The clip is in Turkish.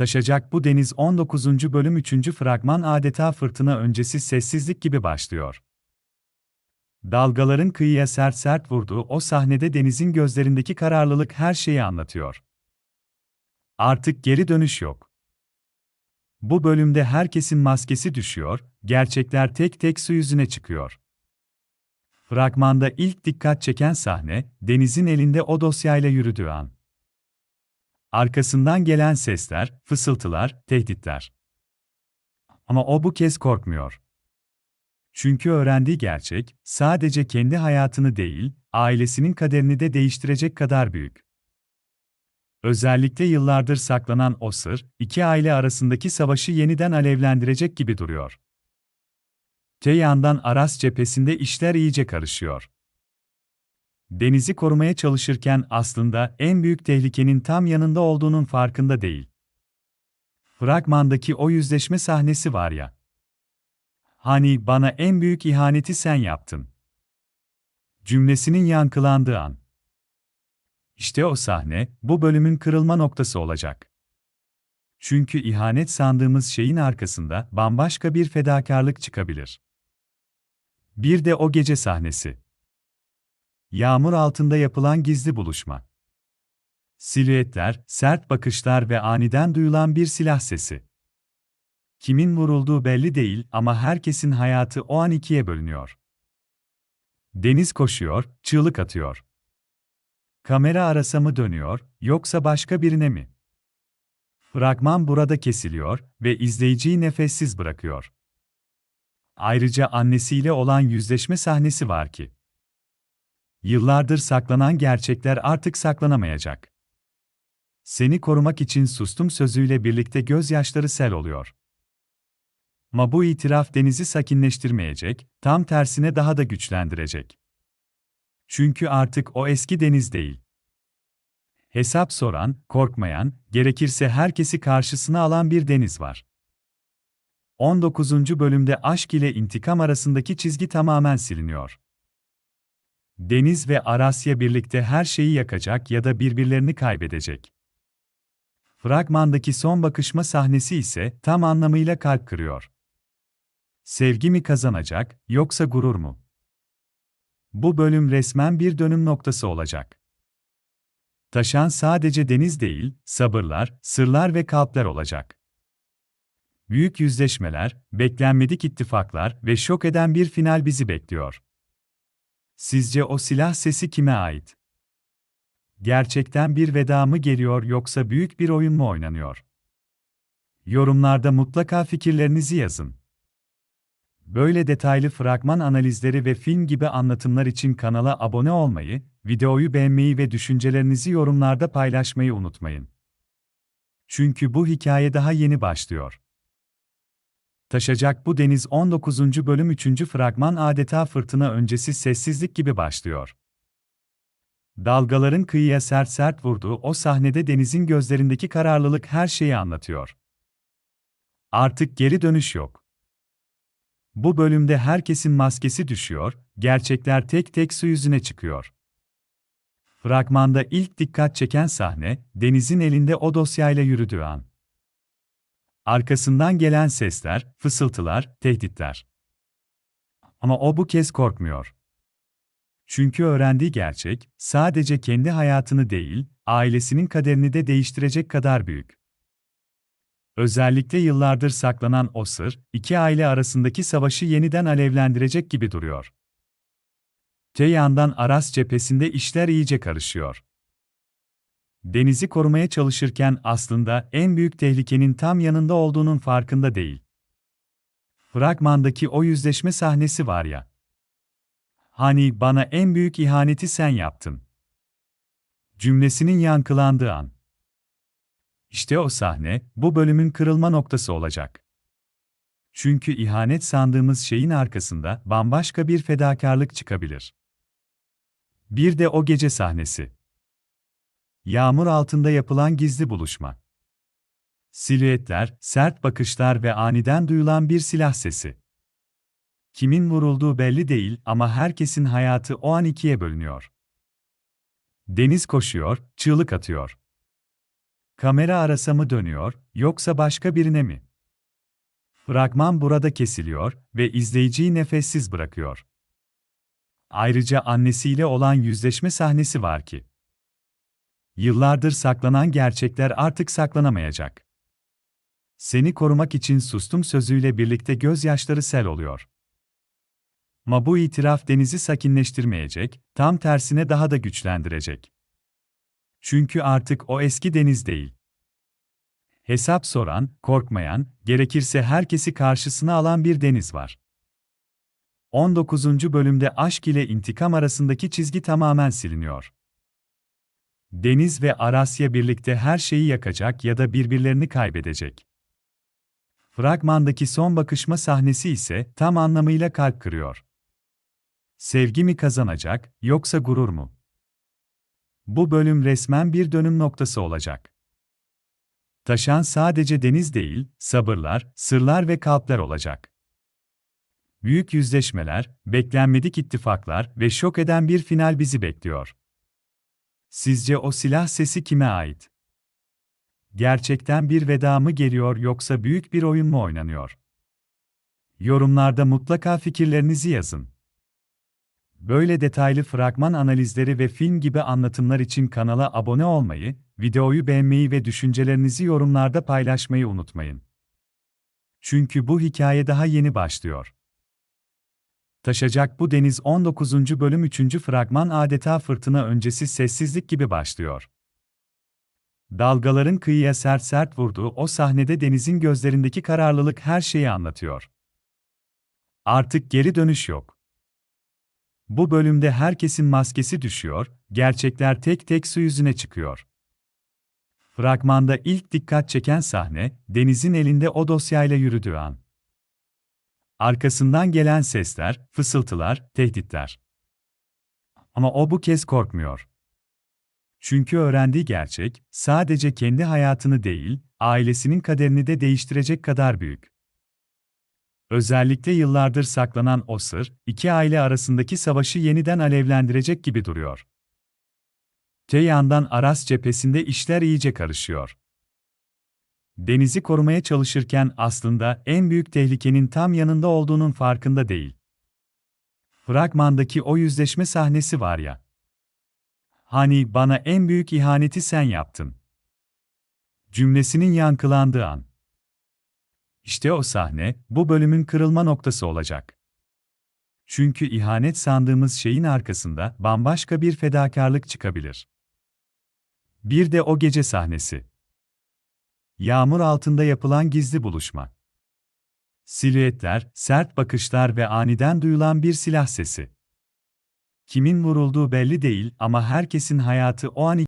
Taşacak bu deniz 19. bölüm 3. fragman adeta fırtına öncesi sessizlik gibi başlıyor. Dalgaların kıyıya sert sert vurduğu o sahnede denizin gözlerindeki kararlılık her şeyi anlatıyor. Artık geri dönüş yok. Bu bölümde herkesin maskesi düşüyor, gerçekler tek tek su yüzüne çıkıyor. Fragmanda ilk dikkat çeken sahne, Deniz'in elinde o dosyayla yürüdüğü an. Arkasından gelen sesler, fısıltılar, tehditler. Ama o bu kez korkmuyor. Çünkü öğrendiği gerçek, sadece kendi hayatını değil, ailesinin kaderini de değiştirecek kadar büyük. Özellikle yıllardır saklanan o sır, iki aile arasındaki savaşı yeniden alevlendirecek gibi duruyor. Te yandan Aras cephesinde işler iyice karışıyor. Denizi korumaya çalışırken aslında en büyük tehlikenin tam yanında olduğunun farkında değil. Fragmandaki o yüzleşme sahnesi var ya. Hani bana en büyük ihaneti sen yaptın. Cümlesinin yankılandığı an. İşte o sahne, bu bölümün kırılma noktası olacak. Çünkü ihanet sandığımız şeyin arkasında bambaşka bir fedakarlık çıkabilir. Bir de o gece sahnesi. Yağmur altında yapılan gizli buluşma. Silüetler, sert bakışlar ve aniden duyulan bir silah sesi. Kimin vurulduğu belli değil ama herkesin hayatı o an ikiye bölünüyor. Deniz koşuyor, çığlık atıyor. Kamera arasa mı dönüyor, yoksa başka birine mi? Fragman burada kesiliyor ve izleyiciyi nefessiz bırakıyor. Ayrıca annesiyle olan yüzleşme sahnesi var ki. Yıllardır saklanan gerçekler artık saklanamayacak. Seni korumak için sustum sözüyle birlikte gözyaşları sel oluyor. Ama bu itiraf denizi sakinleştirmeyecek, tam tersine daha da güçlendirecek. Çünkü artık o eski deniz değil. Hesap soran, korkmayan, gerekirse herkesi karşısına alan bir deniz var. 19. bölümde aşk ile intikam arasındaki çizgi tamamen siliniyor. Deniz ve Arasya birlikte her şeyi yakacak ya da birbirlerini kaybedecek. Fragmandaki son bakışma sahnesi ise tam anlamıyla kalp kırıyor. Sevgi mi kazanacak, yoksa gurur mu? Bu bölüm resmen bir dönüm noktası olacak. Taşan sadece deniz değil, sabırlar, sırlar ve kalpler olacak. Büyük yüzleşmeler, beklenmedik ittifaklar ve şok eden bir final bizi bekliyor. Sizce o silah sesi kime ait? Gerçekten bir veda mı geliyor yoksa büyük bir oyun mu oynanıyor? Yorumlarda mutlaka fikirlerinizi yazın. Böyle detaylı fragman analizleri ve film gibi anlatımlar için kanala abone olmayı, videoyu beğenmeyi ve düşüncelerinizi yorumlarda paylaşmayı unutmayın. Çünkü bu hikaye daha yeni başlıyor. Taşacak bu deniz 19. bölüm 3. fragman adeta fırtına öncesi sessizlik gibi başlıyor. Dalgaların kıyıya sert sert vurduğu o sahnede denizin gözlerindeki kararlılık her şeyi anlatıyor. Artık geri dönüş yok. Bu bölümde herkesin maskesi düşüyor, gerçekler tek tek su yüzüne çıkıyor. Fragmanda ilk dikkat çeken sahne, Deniz'in elinde o dosyayla yürüdüğü an. Arkasından gelen sesler, fısıltılar, tehditler. Ama o bu kez korkmuyor. Çünkü öğrendiği gerçek, sadece kendi hayatını değil, ailesinin kaderini de değiştirecek kadar büyük. Özellikle yıllardır saklanan o sır, iki aile arasındaki savaşı yeniden alevlendirecek gibi duruyor. Te yandan Aras cephesinde işler iyice karışıyor. Denizi korumaya çalışırken aslında en büyük tehlikenin tam yanında olduğunun farkında değil. Fragmandaki o yüzleşme sahnesi var ya. Hani bana en büyük ihaneti sen yaptın. Cümlesinin yankılandığı an. İşte o sahne, bu bölümün kırılma noktası olacak. Çünkü ihanet sandığımız şeyin arkasında bambaşka bir fedakarlık çıkabilir. Bir de o gece sahnesi. Yağmur altında yapılan gizli buluşma. Silüetler, sert bakışlar ve aniden duyulan bir silah sesi. Kimin vurulduğu belli değil ama herkesin hayatı o an ikiye bölünüyor. Deniz koşuyor, çığlık atıyor. kamera arasa mı dönüyor, yoksa başka birine mi? Fragman burada kesiliyor ve izleyiciyi nefessiz bırakıyor. Ayrıca annesiyle olan yüzleşme sahnesi var ki. Yıllardır saklanan gerçekler artık saklanamayacak. Seni korumak için sustum sözüyle birlikte gözyaşları sel oluyor. Ama bu itiraf Deniz'i sakinleştirmeyecek, tam tersine daha da güçlendirecek. Çünkü artık o eski Deniz değil. Hesap soran, korkmayan, gerekirse herkesi karşısına alan bir Deniz var. 19. bölümde aşk ile intikam arasındaki çizgi tamamen siliniyor. Deniz ve Arasya birlikte her şeyi yakacak ya da birbirlerini kaybedecek. Fragmandaki son bakışma sahnesi ise tam anlamıyla kalp kırıyor. Sevgi mi kazanacak, yoksa gurur mu? Bu bölüm resmen bir dönüm noktası olacak. Taşan sadece deniz değil, sabırlar, sırlar ve kalpler olacak. Büyük yüzleşmeler, beklenmedik ittifaklar ve şok eden bir final bizi bekliyor. Sizce o silah sesi kime ait? Gerçekten bir veda mı geliyor yoksa büyük bir oyun mu oynanıyor? Yorumlarda mutlaka fikirlerinizi yazın. Böyle detaylı fragman analizleri ve film gibi anlatımlar için kanala abone olmayı, videoyu beğenmeyi ve düşüncelerinizi yorumlarda paylaşmayı unutmayın. Çünkü bu hikaye daha yeni başlıyor. Taşacak bu deniz 19. bölüm 3. fragman adeta fırtına öncesi sessizlik gibi başlıyor. Dalgaların kıyıya sert sert vurduğu o sahnede denizin gözlerindeki kararlılık her şeyi anlatıyor. Artık geri dönüş yok. Bu bölümde herkesin maskesi düşüyor, gerçekler tek tek su yüzüne çıkıyor. Fragmanda ilk dikkat çeken sahne, Deniz'in elinde o dosyayla yürüdüğü an. Arkasından gelen sesler, fısıltılar, tehditler. Ama o bu kez korkmuyor. Çünkü öğrendiği gerçek, sadece kendi hayatını değil, ailesinin kaderini de değiştirecek kadar büyük. Özellikle yıllardır saklanan o sır, iki aile arasındaki savaşı yeniden alevlendirecek gibi duruyor. Te yandan Aras cephesinde işler iyice karışıyor. Denizi korumaya çalışırken aslında en büyük tehlikenin tam yanında olduğunun farkında değil. Fragmandaki o yüzleşme sahnesi var ya. Hani bana en büyük ihaneti sen yaptın. Cümlesinin yankılandığı an. İşte o sahne, bu bölümün kırılma noktası olacak. Çünkü ihanet sandığımız şeyin arkasında bambaşka bir fedakarlık çıkabilir. Bir de o gece sahnesi. Yağmur altında yapılan gizli buluşma. Silüetler, sert bakışlar ve aniden duyulan bir silah sesi. Kimin vurulduğu belli değil ama herkesin hayatı o an